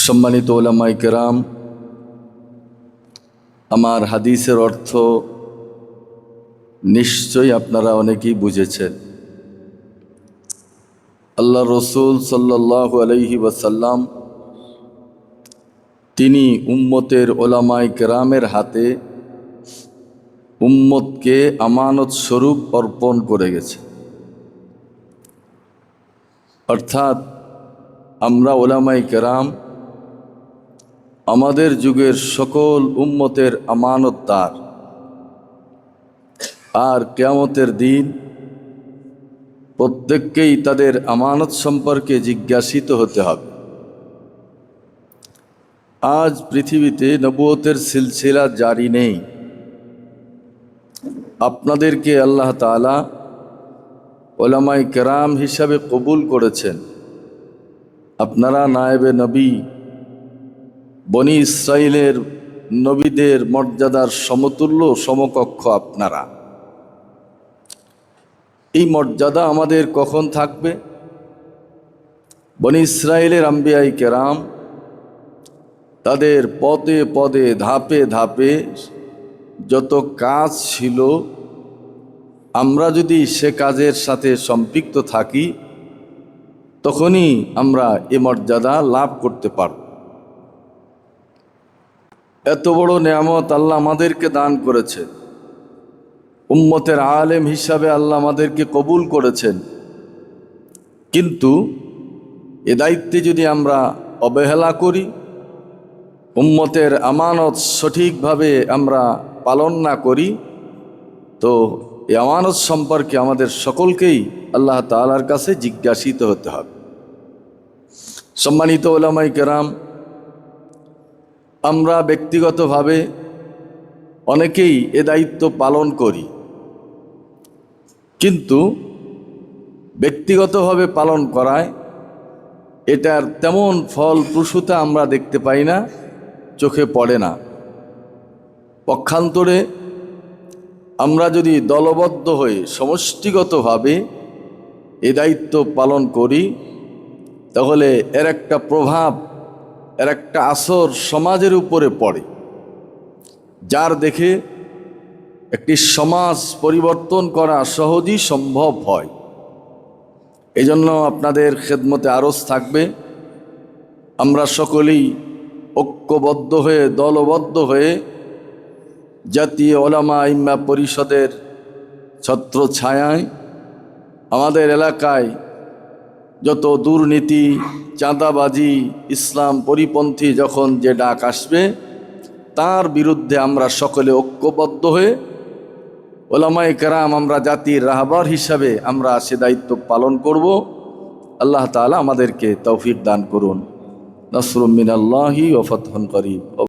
সম্মানিত ওলামাই কেরাম, আমার হাদিসের অর্থ নিশ্চয়ই আপনারা অনেকেই বুঝেছেন। আল্লাহ রসুল সাল্লাহ আলহি ওয়াসাল্লাম তিনি উম্মতের ওলামাই কেরামের হাতে উম্মতকে আমানত স্বরূপ অর্পণ করে গেছে। অর্থাৎ আমরা ওলামাই কেরাম আমাদের যুগের সকল উম্মতের আমানতদার আর কেয়ামতের দিন প্রত্যেককেই তাদের আমানত সম্পর্কে জিজ্ঞাসিত হতে হবে। আজ পৃথিবীতে নবুয়তের সিলসিলা জারি নেই। আপনাদেরকে আল্লাহ তালা ওলামাই কেরাম হিসাবে কবুল করেছেন। আপনারা নায়েবে নবী বনি ইসরায়েলের নবীদের মর্যাদার সমতুল্য সমকক্ষ আপনারা। এই মর্যাদা আমাদের কখন থাকবে? বনি ইসরায়েলের আম্বিয়াই কেরাম তাদের পদে পদে ধাপে ধাপে যত কাজ ছিল, আমরা যদি সে কাজের সাথে সম্পৃক্ত থাকি, তখনই আমরা এ মর্যাদা লাভ করতে পারব। এত বড় নিয়ামত আল্লাহ আমাদেরকে দান করেছেন উম্মতের আলেম হিসাবে আল্লাহ আমাদেরকে কবুল করেছেন। কিন্তু এ দায়িত্বে যদি আমরা অবহেলা করি, উম্মতের আমানত সঠিকভাবে আমরা পালন না করি, তো এই আমানত সম্পর্কে আমাদের সকলকেই আল্লাহ তালার কাছে জিজ্ঞাসিত হতে হবে। সম্মানিত ওলামাই কেরাম আমরা ব্যক্তিগতভাবে অনেকেই এ দায়িত্ব পালন করি। কিন্তু ব্যক্তিগতভাবে পালন করায় এটার তেমন ফল প্রসূতা আমরা দেখতে পাই না, চোখে পড়ে না। পক্ষান্তরে আমরা যদি দলবদ্ধ হয়ে সমষ্টিগতভাবে এ দায়িত্ব পালন করি, তাহলে এর একটা প্রভাব এর একটা আসর সমাজের উপরে পড়ে, যার দেখে একটি সমাজ পরিবর্তন করা সহজই সম্ভব হয়। এই জন্য আপনাদের খেদমতে আরজ থাকবে, আমরা সকলেই ঐক্যবদ্ধ হয়ে, দলবদ্ধ হয়ে জাতীয় ওলামা ইম্মা পরিষদের ছত্র ছায়ায় আমাদের এলাকায় যত দুর্নীতি, চাঁদাবাজি, ইসলাম পরিপন্থী যখন যে ডাক আসবে, তার বিরুদ্ধে আমরা সকলে ঐক্যবদ্ধ হয়ে ওলামাই কেরাম আমরা জাতির রাহবার হিসাবে আমরা সে দায়িত্ব পালন করব। আল্লাহ তালা আমাদেরকে তৌফিক দান করুন। নসরুমিন আল্লাহি ও ফতহন করিব